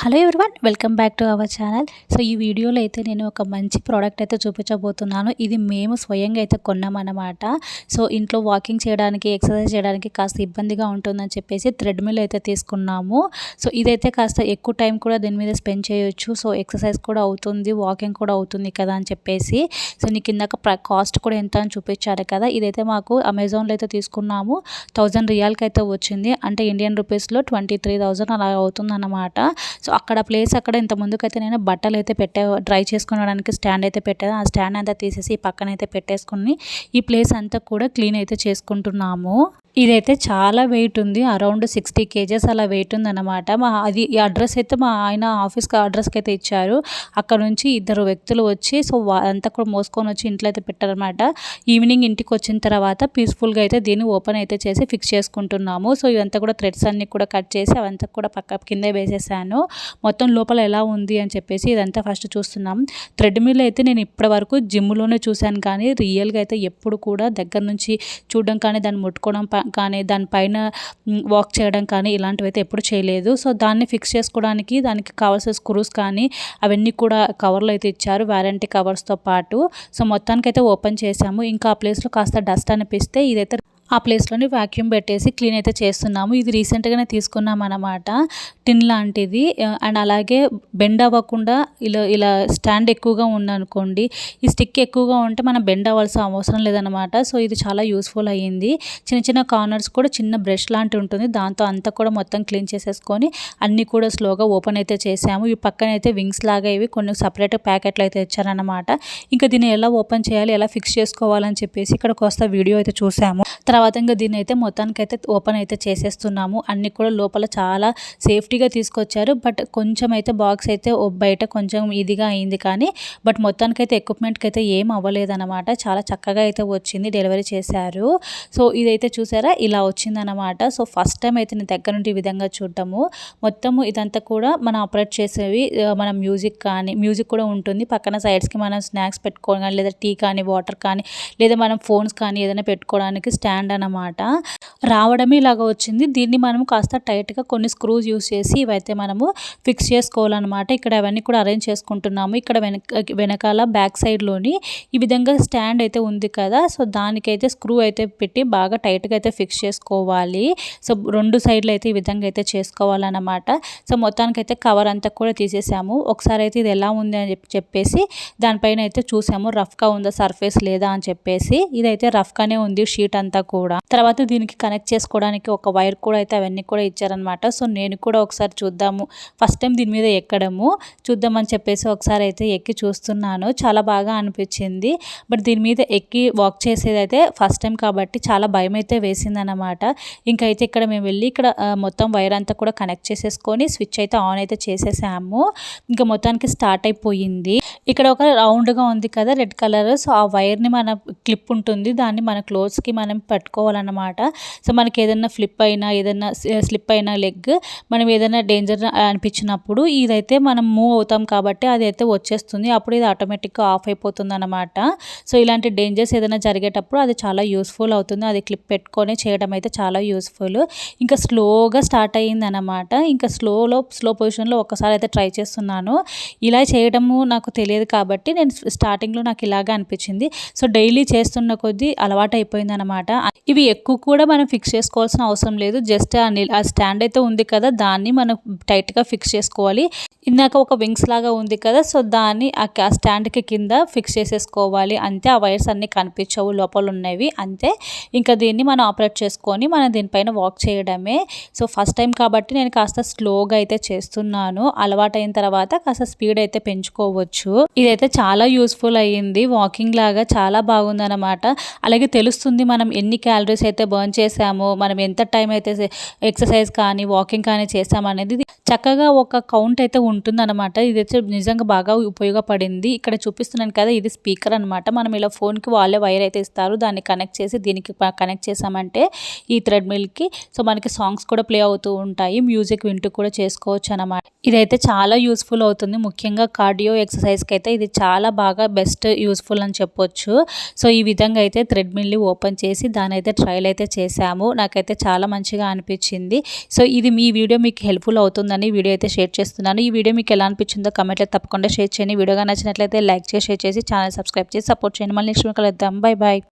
Hello everyone welcome back to our channel. So ఈ వీడియోలో అయితే నేను ఒక మంచి ప్రోడక్ట్ అయితే చూపించబోతున్నాను. ఇది మేము స్వయంగా అయితే కొన్నామన్నమాట. సో ఇంట్లో వాకింగ్ చేయడానికి ఎక్సర్సైజ్ చేయడానికి కాస్త ఇబ్బందిగా ఉంటుందని చెప్పేసి థ్రెడ్మిల్ అయితే తీసుకున్నాము. సో ఇదైతే కాస్త ఎక్కువ టైం కూడా దీని మీద స్పెండ్ చేయొచ్చు. సో ఎక్సర్సైజ్ కూడా అవుతుంది వాకింగ్ కూడా అవుతుంది కదా అని చెప్పేసి. సో నీకు ఇందాక కాస్ట్ కూడా ఎంత అని చూపించారు కదా. ఇదైతే మాకు అమెజాన్లో అయితే తీసుకున్నాము. థౌజండ్ రియాల్కి అయితే వచ్చింది. అంటే ఇండియన్ రూపీస్లో ట్వంటీ త్రీ థౌజండ్ అలా అవుతుంది అన్నమాట సో అక్కడ ప్లేస్ అక్కడ ఇంత ముందుకైతే నేను బట్టలు అయితే పెట్టే డ్రై చేసుకోవడానికి స్టాండ్ అయితే పెట్టాను. ఆ స్టాండ్ అంతా తీసేసి పక్కన అయితే పెట్టేసుకుని ఈ ప్లేస్ అంతా కూడా క్లీన్ అయితే చేసుకుంటున్నాము. ఇదైతే చాలా వెయిట్ ఉంది. అరౌండ్ సిక్స్టీ కేజెస్ అలా వెయిట్ ఉందన్నమాట. మా అది ఈ అడ్రస్ అయితే మా ఆయన ఆఫీస్కి అడ్రస్కి అయితే ఇచ్చారు. అక్కడ నుంచి ఇద్దరు వ్యక్తులు వచ్చి సో అంతా కూడా మోసుకొని వచ్చి ఇంట్లో అయితే పెట్టారనమాట ఈవినింగ్ ఇంటికి వచ్చిన తర్వాత పీస్ఫుల్గా అయితే దీన్ని ఓపెన్ అయితే చేసి ఫిక్స్ చేసుకుంటున్నాము. సో ఇదంతా కూడా థ్రెడ్స్ అన్ని కూడా కట్ చేసి అవంతా కూడా పక్క కిందే వేసేసాను. మొత్తం లోపల ఎలా ఉంది అని చెప్పేసి ఇదంతా ఫస్ట్ చూస్తున్నాం. థ్రెడ్ మిల్ అయితే నేను ఇప్పటి వరకు జిమ్లోనే చూశాను. కానీ రియల్గా అయితే ఎప్పుడు కూడా దగ్గర నుంచి చూడడం కానీ దాన్ని ముట్టుకోవడం కానీ దానిపైన వాక్ చేయడం కానీ ఇలాంటివి అయితే ఎప్పుడు చేయలేదు. సో దాన్ని ఫిక్స్ చేసుకోవడానికి దానికి కావాల్సిన స్క్రూస్ కానీ అవన్నీ కూడా కవర్లు అయితే ఇచ్చారు వ్యారంటీ కవర్స్తో పాటు. సో మొత్తానికి అయితే ఓపెన్ చేసాము ఇంకా ఆ ప్లేస్లో కాస్త డస్ట్ అనిపిస్తే ఇదైతే ఆ ప్లేస్లోని వాక్యూమ్ పెట్టేసి క్లీన్ అయితే చేస్తున్నాము. ఇది రీసెంట్గానే తీసుకున్నాం అనమాట టిన్ లాంటిది. అండ్ అలాగే బెండ్ అవ్వకుండా ఇలా ఇలా స్టాండ్ ఎక్కువగా ఉందనుకోండి ఈ స్టిక్ ఎక్కువగా ఉంటే మనం బెండ్ అవ్వాల్సిన అవసరం లేదనమాట సో ఇది చాలా యూస్ఫుల్ అయ్యింది. చిన్న చిన్న కార్నర్స్ కూడా చిన్న బ్రష్ లాంటి ఉంటుంది. దాంతో అంతా కూడా మొత్తం క్లీన్ చేసేసుకొని అన్నీ కూడా స్లోగా ఓపెన్ అయితే చేసాము. ఈ పక్కన అయితే వింగ్స్ లాగా ఇవి కొన్ని సపరేట్ ప్యాకెట్లు అయితే ఇచ్చారనమాట ఇంకా దీన్ని ఎలా ఓపెన్ చేయాలి ఎలా ఫిక్స్ చేసుకోవాలని చెప్పేసి ఇక్కడ కొస్త వీడియో అయితే చూసాము. తర్వాత ఇంకా దీన్ని అయితే మొత్తానికి అయితే ఓపెన్ అయితే చేసేస్తున్నాము. అన్నీ కూడా లోపల చాలా సేఫ్టీగా తీసుకొచ్చారు. బట్ కొంచెం అయితే బాక్స్ అయితే బయట కొంచెం ఇదిగా అయింది కానీ బట్ మొత్తానికి అయితే ఎక్విప్మెంట్కి అయితే ఏం అవ్వలేదన్నమాట. చాలా చక్కగా అయితే వచ్చింది డెలివరీ చేశారు. సో ఇదైతే చూసారా? ఇలా వచ్చిందనమాట సో ఫస్ట్ టైం అయితే నేను దగ్గర నుండి ఈ విధంగా చూడటము. మొత్తము ఇదంతా కూడా మనం ఆపరేట్ చేసేవి మన మ్యూజిక్ కానీ మ్యూజిక్ కూడా ఉంటుంది. పక్కన సైడ్స్కి మనం స్నాక్స్ పెట్టుకోవాలి లేదా టీ కానీ వాటర్ కానీ లేదా మనం ఫోన్స్ కానీ ఏదైనా పెట్టుకోవడానికి స్టాండ్ స్టాండ్ అనమాట. రావడమే ఇలాగ వచ్చింది. దీన్ని మనం కాస్త టైట్గా కొన్ని స్క్రూస్ యూస్ చేసి ఇవైతే మనము ఫిక్స్ చేసుకోవాలన్నమాట. ఇక్కడ అవన్నీ కూడా అరేంజ్ చేసుకుంటున్నాము. ఇక్కడ వెనక వెనకాల బ్యాక్ సైడ్లోని ఈ విధంగా స్టాండ్ అయితే ఉంది కదా. సో దానికైతే స్క్రూ అయితే పెట్టి బాగా టైట్గా అయితే ఫిక్స్ చేసుకోవాలి. సో రెండు సైడ్లు అయితే ఈ విధంగా అయితే చేసుకోవాలన్నమాట. సో మొత్తానికి అయితే కవర్ అంతా కూడా తీసేసాము. ఒకసారి అయితే ఇది ఎలా ఉంది అని చెప్పి చెప్పేసి దానిపైన అయితే చూసాము. రఫ్గా ఉందా సర్ఫేస్ లేదా అని చెప్పేసి. ఇదైతే రఫ్గానే ఉంది షీట్ అంతా కూడా తర్వాత దీనికి కనెక్ట్ చేసుకోవడానికి ఒక వైర్ కూడా అయితే అవన్నీ కూడా ఇచ్చారనమాట సో నేను కూడా ఒకసారి చూద్దాము. ఫస్ట్ టైం దీని మీద ఎక్కడము. చూద్దామని చెప్పేసి ఒకసారి అయితే ఎక్కి చూస్తున్నాను. చాలా బాగా అనిపించింది. బట్ దీని మీద ఎక్కి వాక్ చేసేది అయితే ఫస్ట్ టైం కాబట్టి చాలా భయం అయితే వేసిందనమాట ఇంకైతే ఇక్కడ మేము వెళ్ళి ఇక్కడ మొత్తం వైర్ అంతా కూడా కనెక్ట్ చేసేసుకొని స్విచ్ అయితే ఆన్ అయితే చేసేసాము. ఇంకా మొత్తానికి స్టార్ట్ అయిపోయింది. ఇక్కడ ఒక రౌండ్గా ఉంది కదా రెడ్ కలర్ సో ఆ వైర్ని మన క్లిప్ ఉంటుంది. దాన్ని మన క్లోత్స్కి మనం పట్టుకోవాలన్నమాట. సో మనకి ఏదైనా ఫ్లిప్ అయినా ఏదైనా స్లిప్ అయినా లెగ్ మనం ఏదైనా డేంజర్ అనిపించినప్పుడు ఇదైతే మనం మూవ్ అవుతాం కాబట్టి అది అయితే వచ్చేస్తుంది. అప్పుడు ఇది ఆటోమేటిక్గా ఆఫ్ అయిపోతుంది అనమాట సో ఇలాంటి డేంజర్స్ ఏదైనా జరిగేటప్పుడు అది చాలా యూస్ఫుల్ అవుతుంది. అది క్లిప్ పెట్టుకొని చేయడం అయితే చాలా యూస్ఫుల్. ఇంకా స్లోగా స్టార్ట్ అయ్యింది అనమాట ఇంకా స్లోలో స్లో పొజిషన్లో ఒకసారి అయితే ట్రై చేస్తున్నాను. ఇలా చేయడము నాకు తెలియదు కాబట్టి నేను స్టార్టింగ్లో నాకు ఇలాగా అనిపించింది. సో డైలీ చేస్తున్న కొద్దీ అలవాటు అనమాట ఇవి ఎక్కువ కూడా మనం ఫిక్స్ చేసుకోవాల్సిన అవసరం లేదు. జస్ట్ ఆ స్టాండ్ అయితే ఉంది కదా దాన్ని మనం టైట్గా ఫిక్స్ చేసుకోవాలి. ఇందాక ఒక వింగ్స్ లాగా ఉంది కదా సో దాన్ని ఆ స్టాండ్కి కింద ఫిక్స్ చేసేసుకోవాలి. అంతే ఆ వైర్స్ అన్నీ కనిపించవు లోపల ఉన్నవి అంతే ఇంకా దీన్ని మనం ఆపరేట్ చేసుకొని మనం దీనిపైన వాక్ చేయడమే. సో ఫస్ట్ టైం కాబట్టి నేను కాస్త స్లోగా అయితే చేస్తున్నాను. అలవాటైన తర్వాత కాస్త స్పీడ్ అయితే పెంచుకోవచ్చు. ఇదైతే చాలా యూస్ఫుల్ అయ్యింది. వాకింగ్ లాగా చాలా అనమాట అలాగే తెలుస్తుంది మనం ఎన్ని క్యాలరీస్ అయితే బర్న్ చేసామో మనం ఎంత టైం అయితే ఎక్సర్సైజ్ కానీ వాకింగ్ కానీ చేసామనేది చక్కగా ఒక కౌంట్ అయితే ఉంటుందన్నమాట. ఇది అయితే నిజంగా బాగా ఉపయోగపడింది. ఇక్కడ చూపిస్తున్నాను కదా ఇది స్పీకర్ అనమాట మనం ఇలా ఫోన్కి వాళ్ళే వైర్ అయితే ఇస్తారు. దాన్ని కనెక్ట్ చేసి దీనికి కనెక్ట్ చేసామంటే ఈ థ్రెడ్ మిల్కి సో మనకి సాంగ్స్ కూడా ప్లే అవుతూ ఉంటాయి. మ్యూజిక్ వింటూ కూడా చేసుకోవచ్చు అనమాట ఇదైతే చాలా యూస్ఫుల్ అవుతుంది. ముఖ్యంగా కార్డియో ఎక్సర్సైజ్కి అయితే ఇది చాలా బాగా బెస్ట్ యూస్ఫుల్ అని చెప్పొచ్చు. సో ఈ విధంగా అయితే థ్రెడ్మిల్ని ఓపెన్ చేసి దాని అయితే ట్రైల్ అయితే చేశాము. నాకైతే చాలా మంచిగా అనిపించింది. సో ఇది మీ వీడియో మీకు హెల్ప్ఫుల్ అవుతుందని వీడియో అయితే షేర్ చేస్తున్నాను. ఈ వీడియో మీకు ఎలా అనిపించిందో కమెంట్లో తప్పకుండా షేర్ చేయండి. వీడియోగా నచ్చినట్లయితే లైక్ చేసి షేర్ చేసి ఛానల్ సబ్స్క్రైబ్ చేసి సపోర్ట్ చేయండి. మళ్ళీ నెక్స్ట్ కలుద్దాం. Bye bye